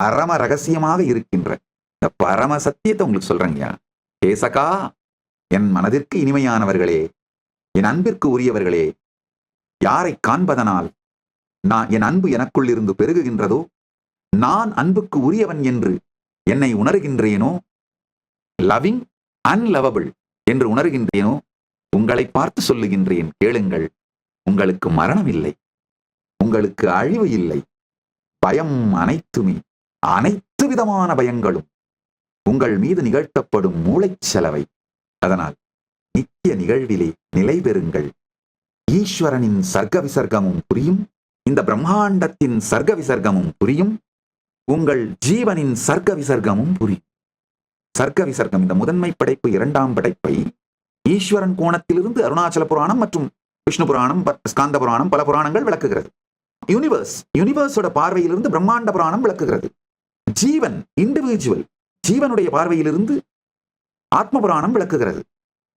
பரம ரகசியமாக இருக்கின்ற. இந்த பரம சத்தியத்தை உங்களுக்கு சொல்றேங்கய்யா கேசகா என் மனதிற்கு இனிமையானவர்களே என் அன்பிற்கு உரியவர்களே யாரை காண்பதனால் நான் என் அன்பு எனக்குள் இருந்து பெருகுகின்றதோ நான் அன்புக்கு உரியவன் என்று என்னை உணர்கின்றேனோ லவ்விங் அன்லவபிள் என்று உணர்கின்றேனோ உங்களை பார்த்து சொல்லுகின்றேன் கேளுங்கள். உங்களுக்கு மரணம் இல்லை உங்களுக்கு அழிவு இல்லை. பயம் அனைத்துமே. அனைத்து விதமான பயங்களும் உங்கள் மீது நிகழ்த்தப்படும் மூளைச் செலவை. அதனால் நித்திய நிகழ்விலே நிலை பெறுங்கள். ஈஸ்வரனின் சர்க்க விசர்க்கமும் புரியும். இந்த பிரம்மாண்டத்தின் சர்க்க விசர்க்கமும் புரியும். உங்கள் ஜீவனின் சர்க்க விசர்க்கமும் புரியும். சர்க்க விசர்க்கம் இந்த முதன்மை படைப்பு இரண்டாம் படைப்பை ஈஸ்வரன் கோணத்திலிருந்து அருணாச்சல புராணம் மற்றும் விஷ்ணு புராணம் ஸ்காந்த புராணம் பல புராணங்கள் விளக்குகிறது. யூனிவர்ஸ் யூனிவர்ஸோட பார்வையிலிருந்து பிரம்மாண்ட புராணம் விளக்குகிறது. ஜீவன் இண்டிவிஜுவல் ஜீவனுடைய பார்வையிலிருந்து ஆத்ம புராணம் விளக்குகிறது.